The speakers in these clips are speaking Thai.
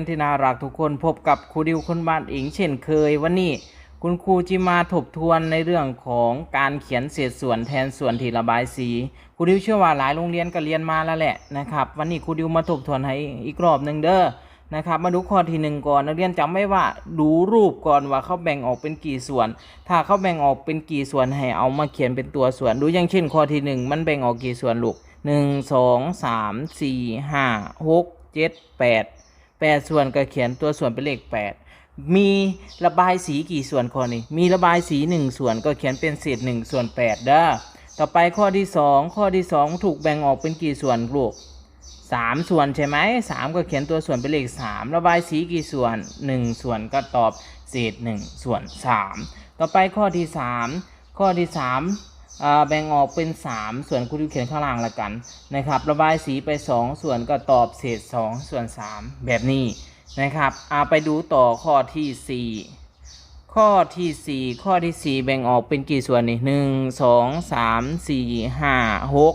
ที่น่ารักทุกคนพบกับครูดิวคนบ้านเองเช่นเคย วันนี้คุณครูจะมาทบทวนในเรื่องของการเขียนเศษส่วนแทนส่วนที่ระบายสีครูดิวเชื่อว่าหลายโรงเรียนก็เรียนมาแล้วแหละนะครับ วันนี้ครูดิวมาทบทวนให้อีกรอบหนึ่งเด้อนะครับมาดูข้อที่หนึ่งก่อนนักเรียนจำไว้ว่าดูรูปก่อนว่าเขาแบ่งออกเป็นกี่ส่วน ถ้าเขาแบ่งออกเป็นกี่ส่วนให้เอามาเขียนเป็นตัวส่วน ดูอย่างเช่นข้อที่หนึ่งมันแบ่งออกกี่ส่วนลูกหนึ่งสองสามสี่ห้าหกเจ็ดแปด แปดส่วนก็เขียนตัวส่วนเป็นเลขแปดมีระบายสีกี่ส่วนข้อนี้ มีระบายสีหนึ่งส่วนก็เขียนเป็นเศษหนึ่งส่วนแปดเด้อต่อไปข้อที่สองข้อที่สองถูกแบ่งออกเป็นกี่ส่วนลูกสามส่วนใช่ไหมสามก็เขียนตัวส่วนเป็นเลขสามระบายสีกี่ส่วนหนึ่งส่วนก็ตอบเศษหนึ่งส่วนสามต่อไปข้อที่สามข้อที่สาม แบ่งออกเป็น 3 ส่วนคุณดูเขียนข้างล่างละกันนะครับ ระบายสีไป 2 ส่วนก็ตอบเศษ 2 ส่วน 3 แบบนี้นะครับอาไปดูต่อข้อทีสี่4 ข้อทีสี่ 4 ข้อที่ 4 แบ่งออกเป็นกี่ส่วนนี่หนึ่งสองสามสี่ห้าหก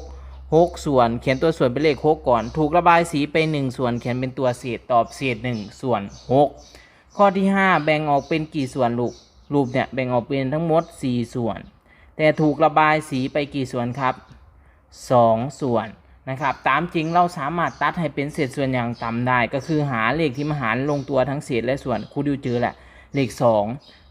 หกส่วนเขียนตัวส่วนเป็นเลขหกก่อน ถูกระบายสีไป 1 ส่วนเขียนเป็นตัวเศษตอบเศษ 1 ส่วน 6 ข้อที่ 5 แบ่งออกเป็นกี่ส่วนลูกรูปเนี่ยแบ่งออกเป็นทั้งหมด 4 ส่วน แต่ถูกระบายสีไปกี่ส่วนครับ 2 ส่วนนะครับ ตามจริงเราสามารถตัดให้เป็นเศษส่วนอย่างต่ำได้ ก็คือหาเลขที่มหารลงตัวทั้งเศษและส่วนครูดิวเจอแหละเลข 2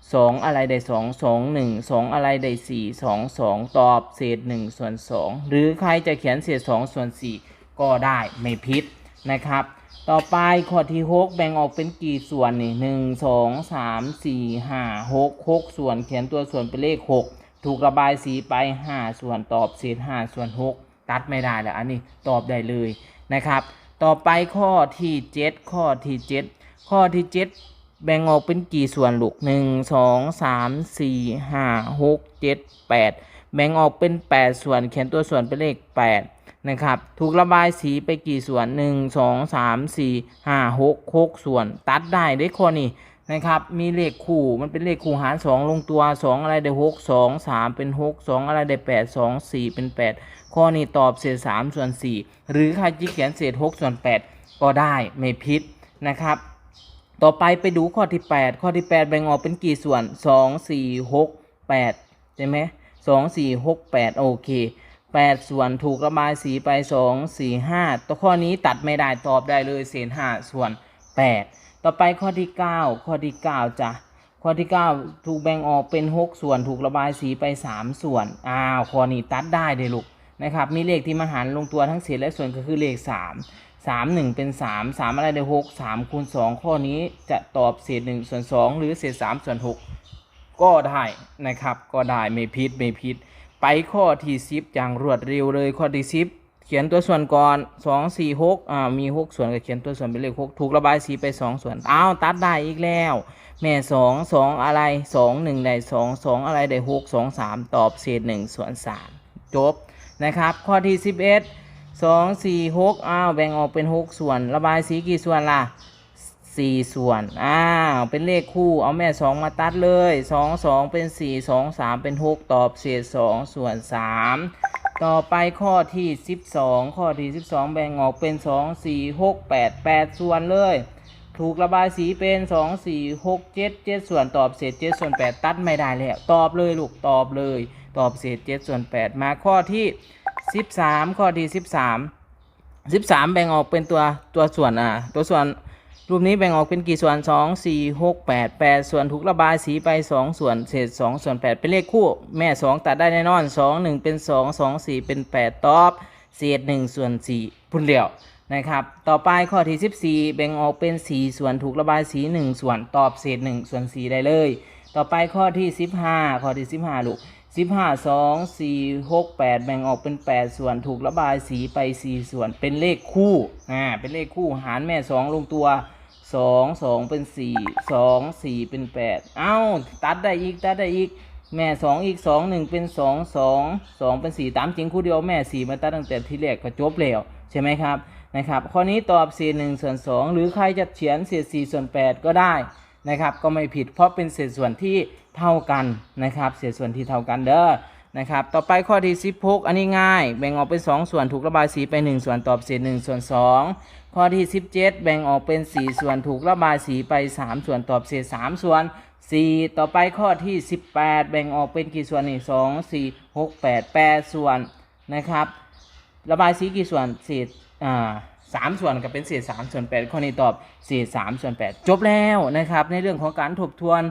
2 อะไรได้ 2 2 1 2 อะไรได้ 4 2 2 ตอบเศษ 1 ส่วน 2 หรือใครจะเขียนเศษ 2 ส่วน 4 ก็ได้ไม่ผิดนะครับ ต่อไปข้อที่6แบ่งออกเป็นกี่ส่วนนี่หนึ่งสองสามสี่ห้าหกหกส่วนเขียนตัวส่วนเป็นเลข 6 ถูกระบายสีไป 5 ส่วนตอบเศษ5ส่วน 6 ตัดไม่ได้แล้วอันนี้ตอบได้เลยนะครับ ต่อไปข้อที่ 7 ข้อที่ 7 ข้อที่ 7 แบ่งออกเป็นกี่ส่วนลูกหนึ่งสองสามสี่ห้าหกเจ็ดแปดแบ่งออกเป็น 8 ส่วนเขียนตัวส่วนเป็นเลข 8 นะครับ ถูกระบายสีไปกี่ส่วน 1 2 3 4 5 6 6 ส่วน ตัดได้ได้ข้อนี้ นะครับ มีเลขคู่มันเป็นเลขคู่หาร2ลงตัว2อะไรได้6 2 3เป็น6 2อะไรได้8 2 4เป็น8ข้อนี้ตอบเศษ3ส่วน4หรือใครจะเขียนเศษ6ส่วน8ก็ได้ไม่ผิดนะครับ ต่อไปไปดูข้อที่8ข้อที่8แบ่งออกเป็นกี่ส่วน2 4 6 8ใช่ไหม2 4 6 8โอเค8ส่วนถูกระบายสีไป2 4 5ตัวข้อนี้ตัดไม่ได้ตอบได้เลยเศษ5ส่วน8 ต่อไปข้อที่ 9 ข้อที่9จ้ะข้อที่ 9 ถูกแบ่งออกเป็น 6 ส่วนถูกระบายสีไป 3 ส่วนอ้าวข้อนี้ตัดได้เลยลูกนะครับมีเลขที่มาหารลงตัวทั้งเศษและส่วนก็คือเลข 3 3 1 เป็น 3 3 อะไรได้6 3คูณ2ข้อนี้จะตอบเศษ1ส่วน 2 หรือเศษ3ส่วน 6 ก็ได้นะครับ ก็ได้ไม่ผิดไม่ผิดไปข้อที่ 10 อย่างรวดเร็วเลยข้อที่ 10 เขียนตัวส่วนก่อน2 4 6อ่ามี6ส่วนก็เขียนตัวส่วนเป็นเลข6ถูกระบายสีไป2ส่วนอ้าวตัดได้อีกแล้ว แม่2 2อะไร2 1ได้2 2อะไรได้6 2 3ตอบเศษ1ส่วน3จบนะครับ ข้อที่11 2 4 6อ้าวแบ่งออกเป็น6ส่วน ระบายสีกี่ส่วนล่ะสี่ส่วน อ้าว เป็นเลขคู่ เอาแม่สองมาตัดเลยสองสองเป็นสี่สองสามเป็นหกตอบเศษสองส่วนสาม ต่อไปข้อที่สิบสองข้อที่สิบสองแบ่งออกเป็นสองสี่หกแปดแปดส่วนเลย ถูกระบายสีเป็นสองสี่หกเจ็ดเจ็ดส่วนตอบเศษเจ็ดส่วนแปดตัดไม่ได้แล้วตอบเลยลูกตอบเลย ตอบเศษเจ็ดส่วนแปดมาข้อที่สิบสามข้อที่สิบสามสิบสามแบ่งออกเป็นตัวตัวส่วนอะตัวส่วน รูปนี้แบ่งออกเป็นกี่ส่วนสองสี่หกแปดแปดส่วนถูกระบายสีไปสองส่วน เศษสองส่วนแปดเป็นเลขคู่ แม่สองตัดได้แน่นอนสองหนึ่งเป็นสองสองสี่เป็นแปดตอบ เศษหนึ่งส่วนสี่พุ่นเดียวนะครับ ต่อไปข้อที่สิบสี่แบ่งออกเป็นสี่ส่วนถูกระบายสีหนึ่งส่วนตอบเศษหนึ่งส่วนสี่ได้เลย ต่อไปข้อที่สิบห้าข้อที่สิบห้าลูก สิบห้าสองสี่หกแปดแบ่งออกเป็นแปดส่วนถูกระบายสีไปสี่ส่วนเป็นเลขคู่อ่าเป็นเลขคู่หารแม่สองลงตัวสองสองเป็นสี่สองสี่เป็นแปดเอ้าตัดได้อีกตัดได้อีกแม่สองอีกสองหนึ่งเป็นสองสองสองเป็นสี่ตามจริงคู่เดียวแม่สี่มาตัดตั้งแต่ที่แรกก็จบแล้วใช่ไหมครับนะครับข้อนี้ตอบเศษหนึ่งส่วนสองหรือใครจะเขียนเศษสี่ส่วนแปดก็ได้ นะครับก็ไม่ผิดเพราะเป็นเศษส่วนที่เท่ากันนะครับเศษส่วนที่เท่ากันเด้อนะครับต่อไปข้อที่16 อันนี้ง่าย แบ่งออกเป็น 2 ส่วนถูกระบายสีไป 1 ส่วนตอบเศษ1ส่วน 2 ข้อที่ 17 แบ่งออกเป็น 4 ส่วนถูกระบายสีไป 3 ส่วนตอบเศษ 3 ส่วน 4 ต่อไปข้อที่ 18 แบ่งออกเป็นกี่ส่วนนี่2 4 6 8 8 ส่วนนะครับระบายสีกี่ส่วนเศษอ่า สามส่วนก็เป็นเศษสามส่วนแปดข้อนี้ตอบเศษสามส่วนแปดจบแล้วนะครับในเรื่องของการทบทวน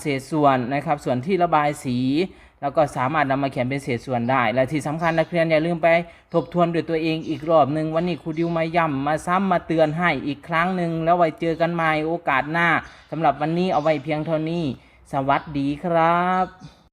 เศษส่วนนะครับส่วนที่ระบายสีแล้วก็สามารถนำมาเขียนเป็นเศษส่วนได้ และที่สำคัญนักเรียนอย่าลืมไปทบทวนด้วยตัวเองอีกรอบหนึ่งวันนี้ครูดิวมาย้ำมาซ้ำมาเตือนให้อีกครั้งหนึ่งแล้วไว้เจอกันใหม่โอกาสหน้าสำหรับวันนี้เอาไว้เพียงเท่านี้ สวัสดีครับ